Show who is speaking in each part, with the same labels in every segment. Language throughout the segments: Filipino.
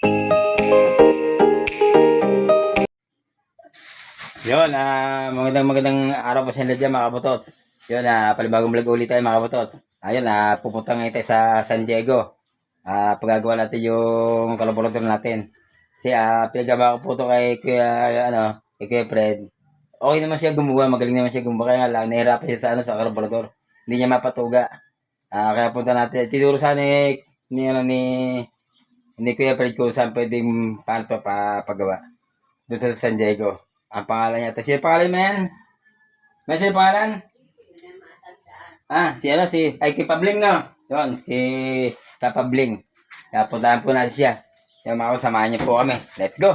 Speaker 1: Yun, ah, magandang magandang araw po sa inyo dyan mga kabotots. Yun, ah, palibagong vlog ulit tayo mga kabotots. Ayun, ah, pupunta ngayon tayo sa San Diego. Ah, pagagawa natin yung kalaborator natin. Kasi, ah, pinagawa ko po ito kay Kuya, ano, kay Kuya Fred. Okay naman siya gumawa, magaling naman siya gumawa. Kaya lang, nahirapan siya sa, ano, sa kalaborator. Hindi niya mapatuga. Ah, kaya punta natin. Tinuro sana ni, ni, ano, ni, ni Kuya Fred kung saan pwedeng paano pa, pa pagawa. Dito sa San Diego. Ang pangalan niya. Tapos yung pangalan, man. May siya pangalan? Ah, si ano, si, ay, kay Pabling, no? Yun, kay Kapabling. Kaya puntahan po natin siya. Yung mga samahan niyo po kami. Let's go!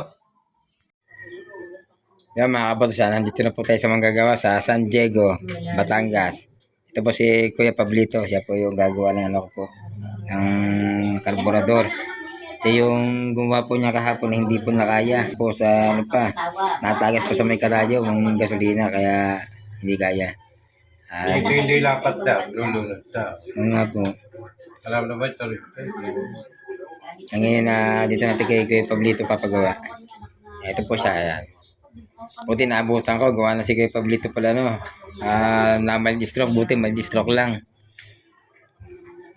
Speaker 1: Yan mga kabato siya, nandito na po tayo sa manggagawa sa San Diego, Batangas. Ito po si Kuya Pablito, siya po yung gagawa ng ano ko po, ng karburador. Siya yung gumawa po niya kahapon, hindi po nakaya. Po sa ano pa, natagas pa sa may karayo, ng gasolina, kaya hindi kaya. Ah,
Speaker 2: Hindi, hindi lapat na. Lulunod sa.
Speaker 1: yun nga po.
Speaker 2: Alam na ba ito?
Speaker 1: Ang ngayon na dito natin kay Kuya Pablito papagawa. Ito po siya. Ayan. Buti naabutan ko. Gawa na si Kuya Pablito pala no. Ah, na stroke Buti stroke lang.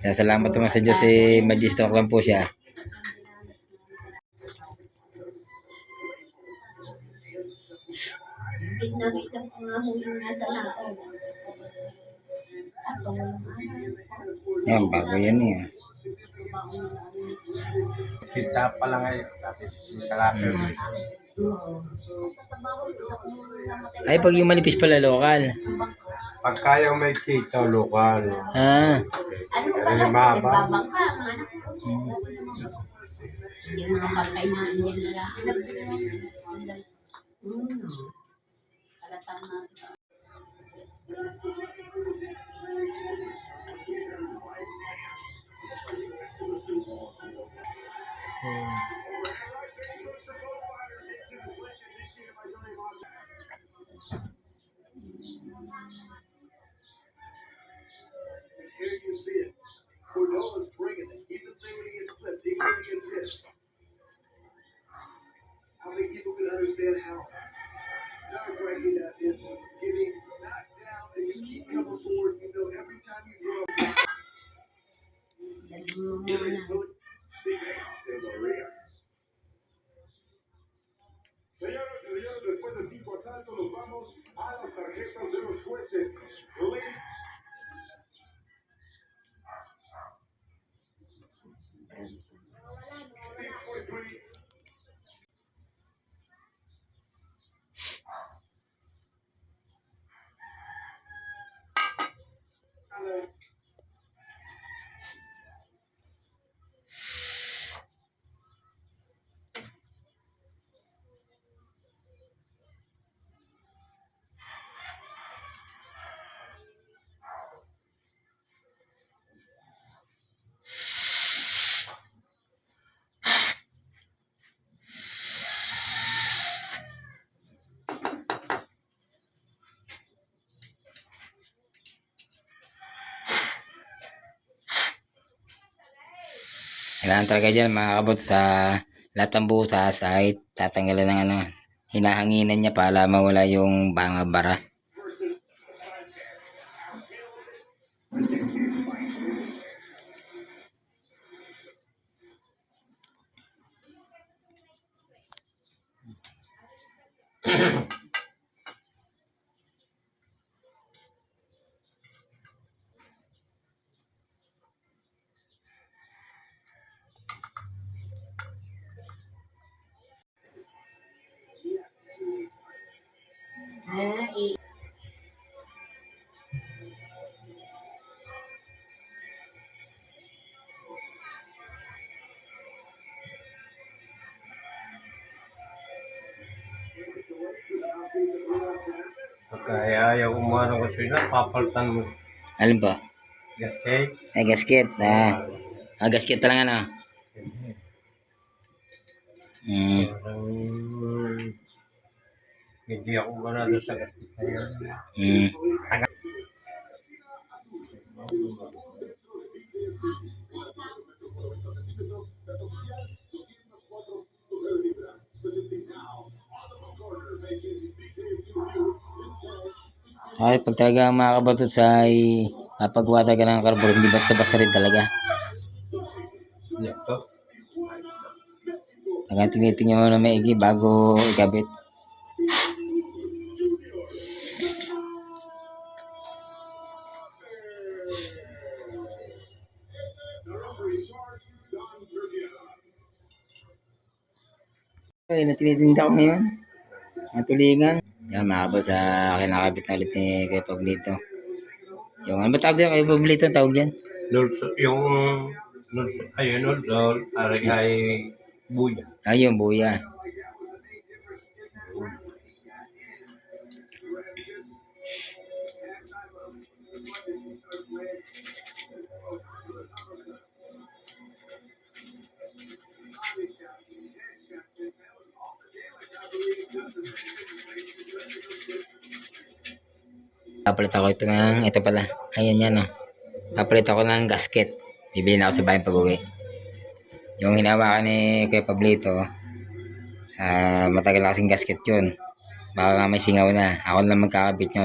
Speaker 1: Kaya salamat naman sa Diyos eh, stroke lang po siya.
Speaker 3: Imbis nakita ko nga ho yung nasa laot. Ako.
Speaker 1: Ayan, bago yan eh.
Speaker 2: Kita pa lang ngayon. Dati si Kalapir.
Speaker 1: Ay, pag yung manipis pala lokal.
Speaker 2: Pag kayang may kita, lokal.
Speaker 1: Ah,
Speaker 3: Ano
Speaker 2: yung mahaba.
Speaker 3: Nagbabangka ang anak ko. Yung mga bangkay na andyan na.
Speaker 4: Here Beleza
Speaker 1: kailangan talaga dyan mga sa lahat ng butas ay tatanggalan ng ano, hinahanginan niya para mawala yung banga bara.
Speaker 2: Pagka ayaw kumuha ng gasolina, papalitan mo.
Speaker 1: Alin po?
Speaker 2: Gasket.
Speaker 1: Ay, gasket. Ah, ah gasket talaga na.
Speaker 2: Parang hindi ako ganado sa gasket. Kaya,
Speaker 1: Hmm. Ay, pag talaga mga kabatot sa ay napagawa talaga ng karburo, hindi basta-basta rin talaga. Hanggang tinitingnan mo na maigi bago ikabit. Ay, na tinitinda ko ngayon. Ang tulingan. Yan, makabot sa kinakabit na ulit ni Kuya Pablito. Yung ano ba tawag yan? Kuya Pablito tawag yan?
Speaker 2: Lulso, yung lulso, ayun, lulso, aring ay buya.
Speaker 1: Ayun, buya. Papalit ako ito ng, ito pala, ayan yan oh. Papalit ako ng gasket. Bibili na ako sa bayan pag uwi. Yung hinawakan ni Kuya Pablito, ah matagal na kasing gasket yun. Baka may singaw na. Ako lang magkakabit nyo.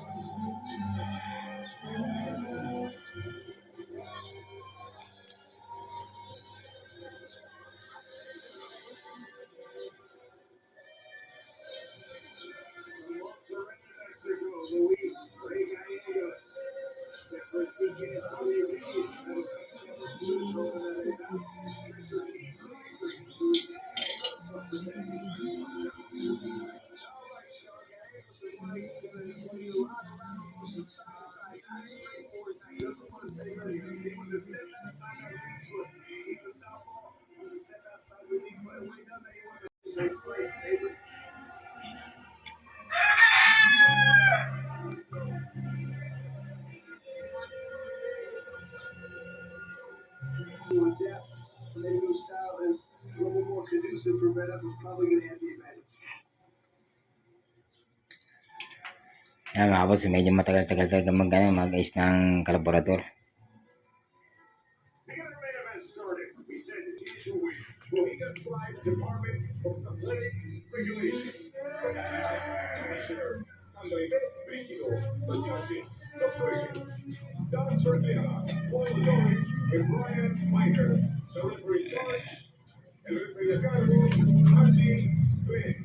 Speaker 4: style is a little more conducive for Red Up, who's probably going to have the advantage.
Speaker 1: Yan mga boss, medyo matagal-tagal talaga mag, ano, mag-ayos ng kalaborador.
Speaker 4: Mohegan Tribe Department of Athletic Regulation. Commissioner Sunday Vecchio. The judges, the surgeons, Don Bertea, Paul Lawrence, and Brian Miner. The referee charge, and referee Cargo, Andy Glenn.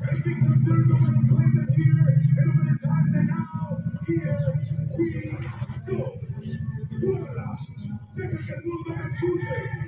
Speaker 4: And we come to the Cleveland here, and over time and now, here we go. Deja que el mundo escuche.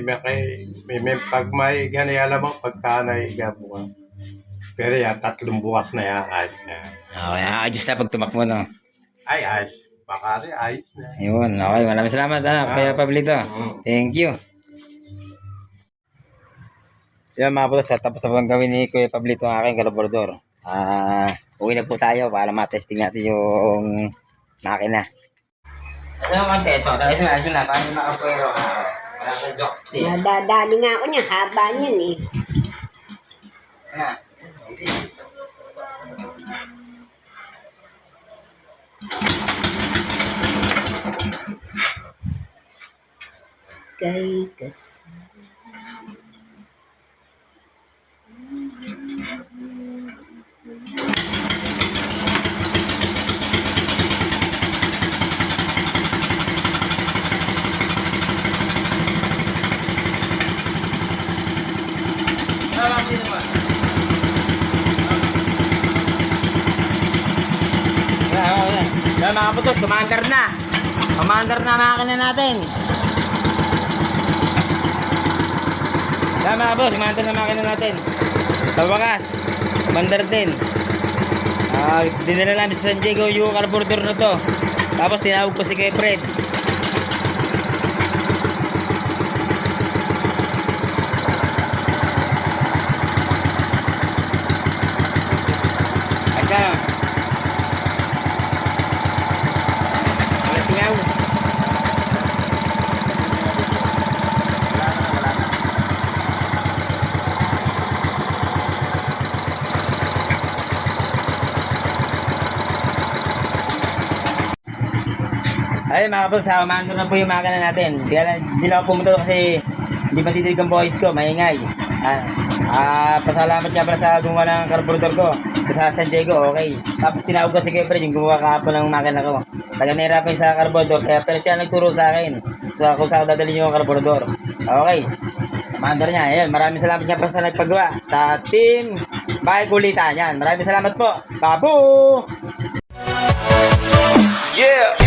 Speaker 2: may, may, may, may pag may gani alam mo, pagka na bukas. Pero yan, tatlong bukas na yan. Ay.
Speaker 1: Okay, ayos na pag tumakbo, no?
Speaker 2: ay, ay. Baka rin, ay.
Speaker 1: Yun, okay. Maraming salamat, ah, Kuya Pablito.
Speaker 2: Mm.
Speaker 1: Thank you. Yan mga boss, tapos na po ang gawin ni Kuya Pablito ang aking kalaborador. Ah, uwi na po tayo para matesting natin yung makina. Ito yung konti, ito. Ayos na, ayos na. Paano makapuero ka?
Speaker 3: Nadadali nga ako niya. Haba niyan eh. Kay kasama.
Speaker 1: Yan mga kaputos, commander na. Commander na makina natin. Yan mga kaputos, commander na makina natin. Sa wakas, commander din. Ah, dinala namin sa San Diego yung carburetor na to. Tapos tinawag ko si kay Fred. Ay, mga kapatid, sa umahan ko na po yung makina natin. Di, di na ako pumunta kasi hindi matitig ang voice ko, maingay. Ah, ah, pasalamat nga pala sa gumawa ng carburetor ko. Sa San Diego, okay. Tapos tinawag ko si Kefred, yung gumawa kahapon ng makina ko. Taga nahirapan sa carburetor, kaya pero siya nagturo sa akin. Sa kung saan dadalhin yung carburetor. Okay. Commander niya, ayan. Maraming salamat nga pala sa nagpagawa. Sa team Bahay Kulitan, yan. Maraming salamat po. Babu!
Speaker 5: Yeah.